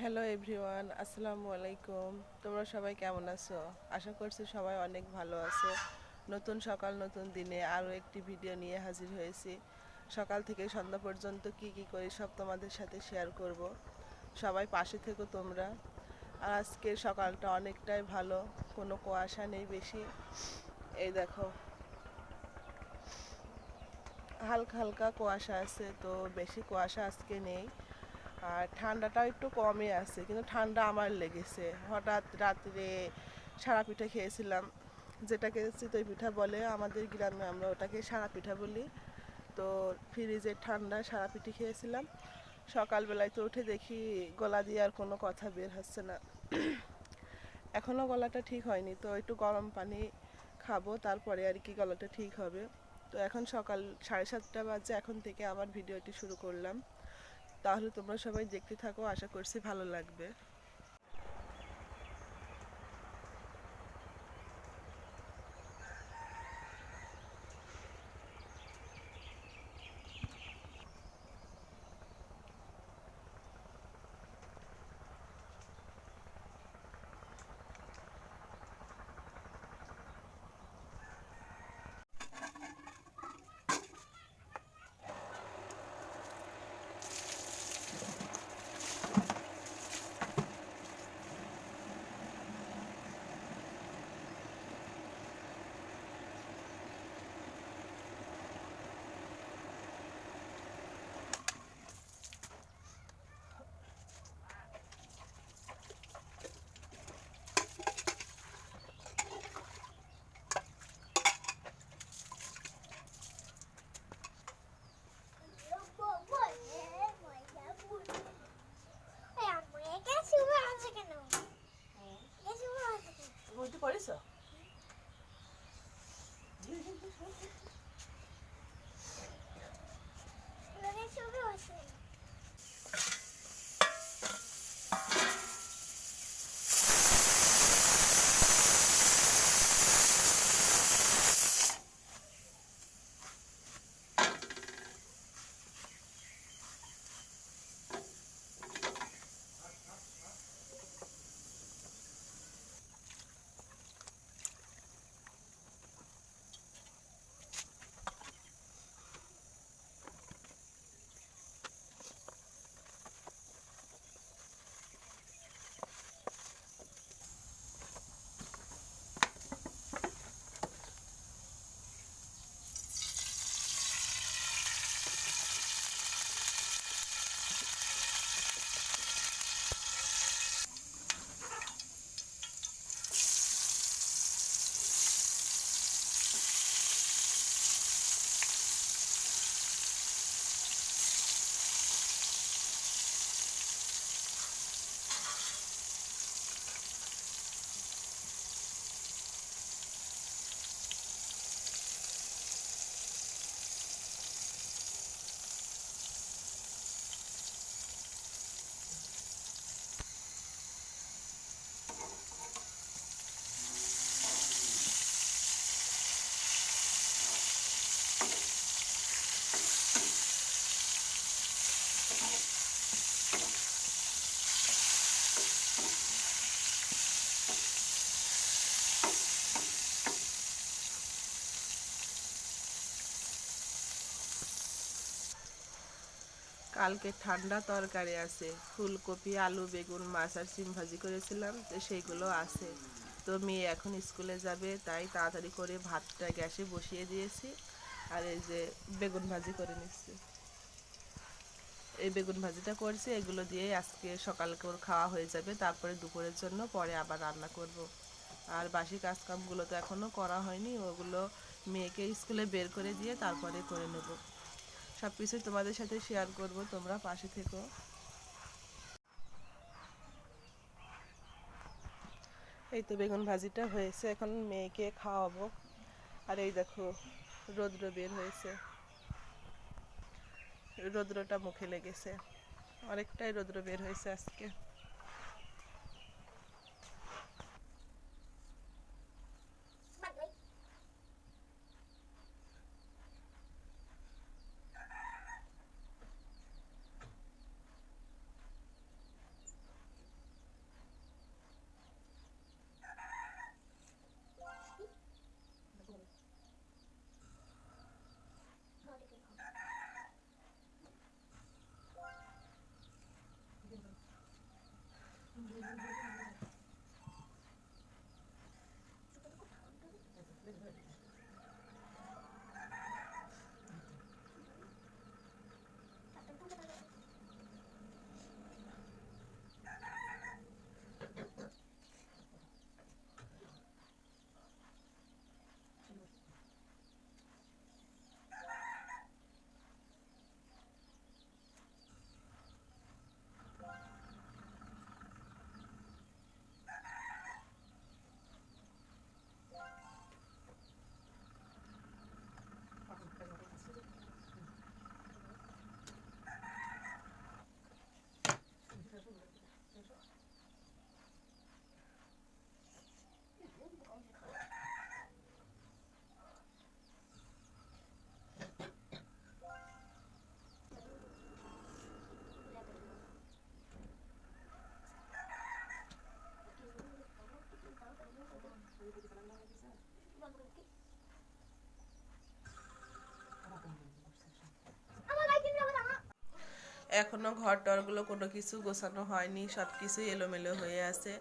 Hello everyone আসসালামু আলাইকুম তোমরা সবাই কেমন আছো? আশা করছি সবাই অনেক ভালো আছো। নতুন সকাল, নতুন দিনে আরও একটি ভিডিও নিয়ে হাজির হয়েছি। সকাল থেকে সন্ধ্যা পর্যন্ত কি কি করি সব তোমাদের সাথে শেয়ার করব। সবাই পাশে থেকো তোমরা। আর আজকের সকালটা অনেকটাই ভালো। কোনো কুয়াশা নেই বেশি। এই দেখো। হালকা হালকা কুয়াশা আছে, তো বেশি কুয়াশা আজকে নেই। আর ঠান্ডাটা একটু কমই আছে, কিন্তু ঠান্ডা আমার লেগেছে। হঠাৎ রাত্রে সারা পিঠা খেয়েছিলাম, যেটাকে চিতই পিঠা বলে, আমাদের গ্রামে আমরা ওটাকে সারা পিঠা বলি। তো ফ্রিজে ঠান্ডা সারা পিঠে খেয়েছিলাম। সকালবেলায় তো উঠে দেখি গলা দিয়ে আর কোনো কথা বের হচ্ছে না। এখনও গলাটা ঠিক হয়নি, তো একটু গরম পানি খাব, তারপরে আর কি গলাটা ঠিক হবে। তো এখন সকাল সাড়ে সাতটা বাজে, এখন থেকে আবার ভিডিওটি শুরু করলাম। তাহলে তোমরা সবাই দেখতে থাকো আশা করছি ভালো লাগবে। বইতে পড়েছ কালকে ঠান্ডা তরকারি আছে, ফুলকপি, আলু, বেগুন, মাছ আর সিম ভাজি করেছিলাম, তো সেইগুলো আছে। তো মেয়ে এখন স্কুলে যাবে, তাই তাড়াতাড়ি করে ভাতটা গ্যাসে বসিয়ে দিয়েছি, আর এই যে বেগুন ভাজি করে নিচ্ছি। এই বেগুন ভাজিটা করছি, এগুলো দিয়েই আজকে সকাল করে খাওয়া হয়ে যাবে, তারপরে দুপুরের জন্য পরে আবার রান্না করব। আর বাসি কাজকামগুলো তো এখনও করা হয়নি, ওগুলো মেয়েকে স্কুলে বের করে দিয়ে তারপরে করে নেব। সব কিছুই তোমাদের সাথে শেয়ার করব, তোমরা পাশে থেকো। এই তো বেগুন ভাজিটা হয়েছে, এখন মেয়েকে খাওয়াবো। আর এই দেখো, রৌদ্র বের হয়েছে। রৌদ্রটা মুখে লেগেছে। অনেকটাই রৌদ্র বের হয়েছে আজকে। এখনও ঘর টরগুলো কোনো কিছু গোছানো হয়নি, সব কিছুই এলোমেলো হয়ে আছে।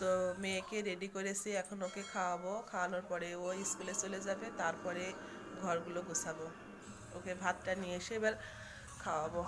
তো মেয়েকে রেডি করেছি, এখন ওকে খাওয়াবো। খাওয়ানোর পরে ও স্কুলে চলে যাবে, তারপরে ঘরগুলো গোছাবো। ওকে ভাতটা নিয়ে এসে এবার খাওয়াবো।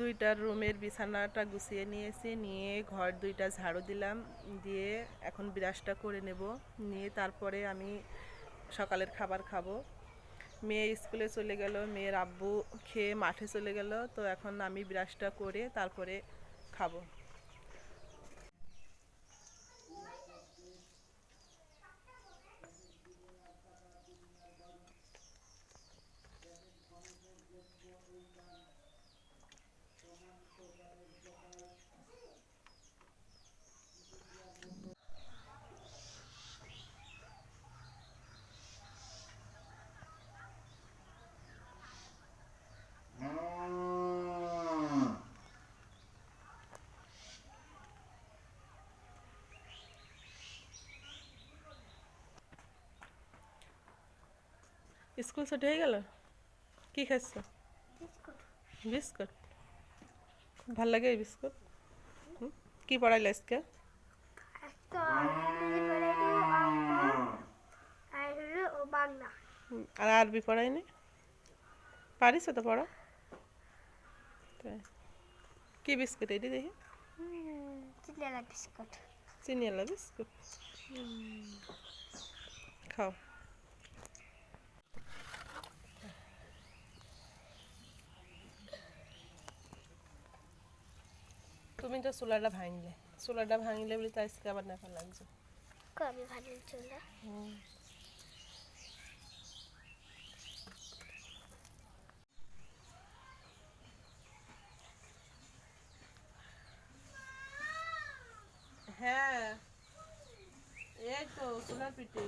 দুইটা রুমের বিছানাটা গুছিয়ে নিয়েছি, নিয়ে ঘর দুইটা ঝাড়ু দিলাম, দিয়ে এখন বিরাসটা করে নেব, নিয়ে তারপরে আমি সকালের খাবার খাব। মেয়ে স্কুলে চলে গেল, মেয়ের আব্বু খেয়ে মাঠে চলে গেল, তো এখন আমি বিরাসটা করে তারপরে খাব। স্কুল ছুটি হয়ে গেল কি খাচ্ছ বিস্কুট ভালো লাগে এই বিস্কুট? কি পড়াইলে আজকে? আর আরবি পড়াইনি? পারিস তো পড়া? কি বিস্কুট এটি দেখি? চিনেলা বিস্কুট। চিনিয়ালা বিস্কুট। খাও। তুমি তো চুলাটা ভাঙলে চুলাটা ভাঙলে বলে তো আজকে আবার নেফা লাগছে কবি ভালো চলে হ্যাঁ এই তো চুলার পিঠে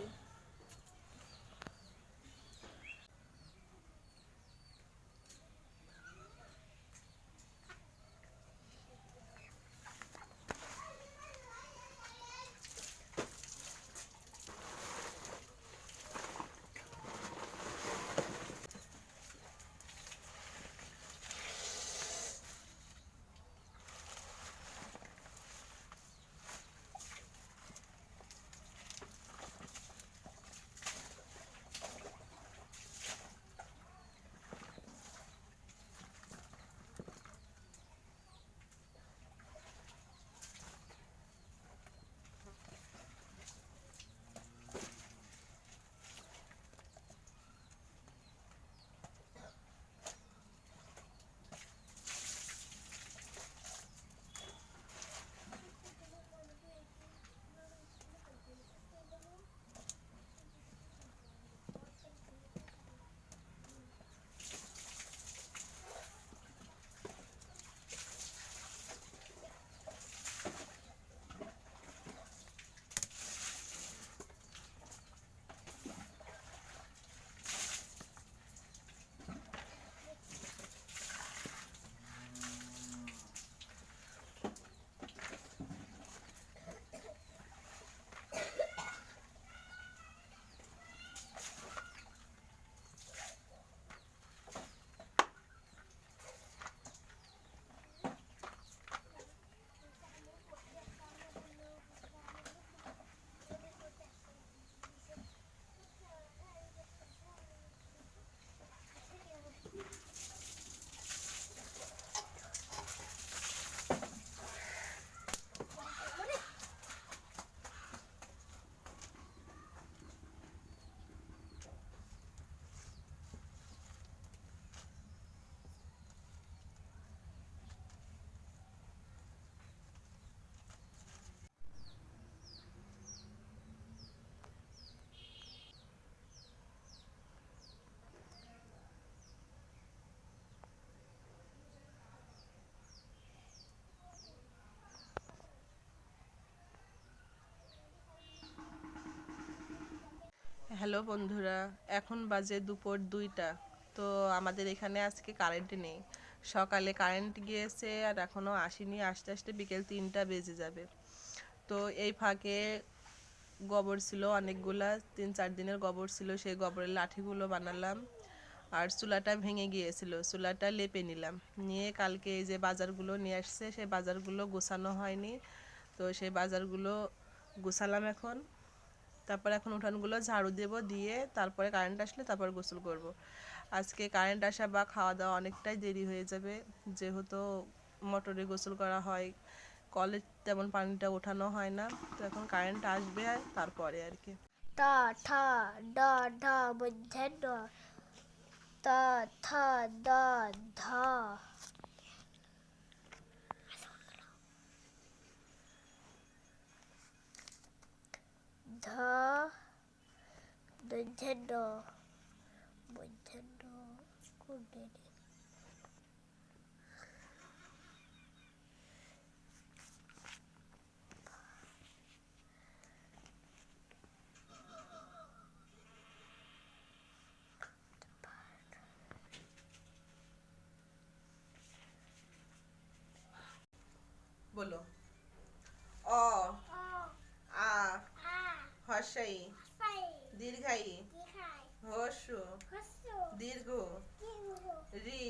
হ্যালো বন্ধুরা, এখন বাজে দুপুর দুইটা। তো আমাদের এখানে আজকে কারেন্ট নেই। সকালে কারেন্ট গিয়েছে আর এখনও আসেনি। আস্তে আস্তে বিকেল তিনটা বেজে যাবে। তো এই ফাঁকে গোবর ছিল অনেকগুলা, তিন চার দিনের গোবর ছিল, সেই গোবরের লাঠিগুলো বানালাম আর চুলাটা ভেঙে গিয়েছিল। চুলাটা লেপে নিলাম। নিয়ে কালকে এই যে বাজারগুলো নিয়ে আসছে, সেই বাজারগুলো গোছানো হয়নি। তো সেই বাজারগুলো গোছালাম এখন। তারপরে এখন উঠানগুলো ঝাড়ু দেব, দিয়ে তারপরে কারেন্ট আসলে তারপর গোসল করব। আজকে কারেন্ট আসা বা খাওয়া দাওয়া অনেকটাই দেরি হয়ে যাবে। যেহেতু মোটরে গোসল করা হয় কলে তেমন পানিটা ওঠানো হয় না, তো এখন কারেন্ট আসবে আর তারপরে আর কি। তা ঠা ডা ঢা দা ধা। ধা মধ্যে ড মধ্যে ড কোনটা রে? বলো অ আ হর্ষাই দীর্ঘাই হর্ষ দীর্ঘ রি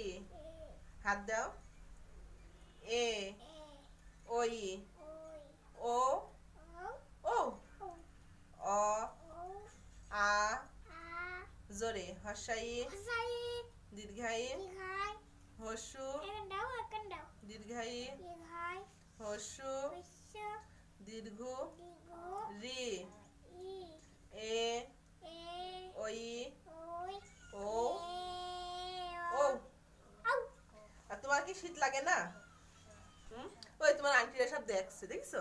হাত দাও এ ওই ও ও অ আ হর্ষাই দীর্ঘাই হর্ষু দীর্ঘাই হর্ষু দীর্ঘ রি এ ওই ও ও। আর তোমার কি শীত লাগে না? হুম? ওই তোমার আন্টিরা সব দেখছে দেখছ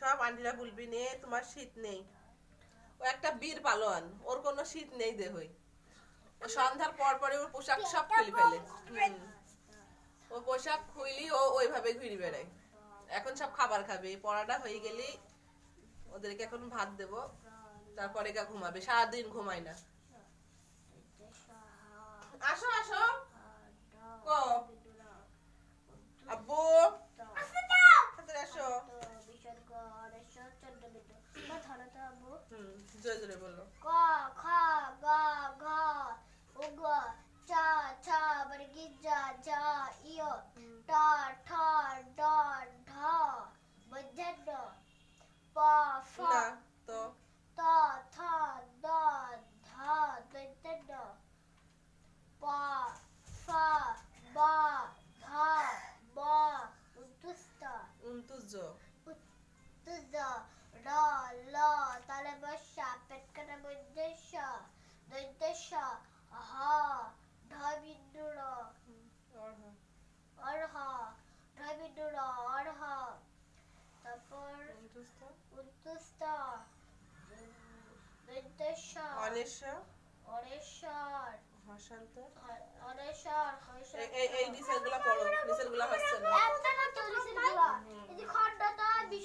সব আন্টিরা বলবি নে তোমার শীত নেই। ও একটা বীর পালোয়ান ওর কোনো শীত নেই দেহই। সন্ধ্যার পর পরে ওর পোশাক সব খুলে ফেলে। ও পোশাক খুইলি ও ওইভাবে ঘুরে বেড়ায়। এখন সব খাবার খাবে। পড়াটা হয়ে গেলেই ওদেরকে এখন ভাত দেব। তারপরে গা ঘুমাবে। সারাদিন ঘুমায় না। আসো আসো। ক। আব্বু। আসো। হুম। জোরে জোরে বলো। ক খ গ ঘ। উগ চ ছ বর্গি জ ঝ ইয় ট ঠ ড ঢ মধ্যে ড প ফ না তো ত থ দ ধ দৈত্য ড প ফ ব ধ ব উদ্দুষ্ট উনতুজ তুজ র ল তালে বসা পেট কাটা মধ্যে স দৈত্য স হ ঢ বিন্দু র অর্হ ঢ বিন্দু র অর্হ তারপর উদ্দুষ্ট দৈত্য স অনেশা অরেশ্বর হসান্ত অরেশ্বর হর্ষর এই এই নিচেরগুলা পড়ো নিচেরগুলা হচ্ছে না একটা না চল্লিশেরগুলা এই যে খণ্ডটা বিশ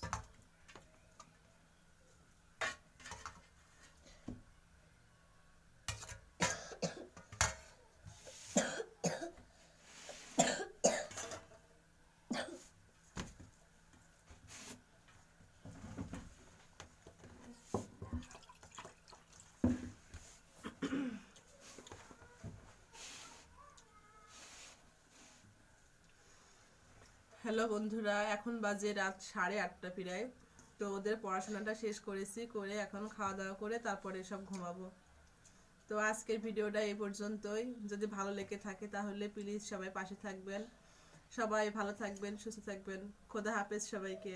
guys. হ্যালো বন্ধুরা, এখন বাজে রাত সাড়ে আটটা প্রায়। তো ওদের পড়াশোনাটা শেষ করেছি, করে এখন খাওয়া দাওয়া করে তারপরে সব ঘুমাবো। তো আজকের ভিডিওটা এই পর্যন্তই। যদি ভালো লেগে থাকে তাহলে প্লিজ সবাই পাশে থাকবেন। সবাই ভালো থাকবেন, সুস্থ থাকবেন। খোদা হাফেজ সবাইকে।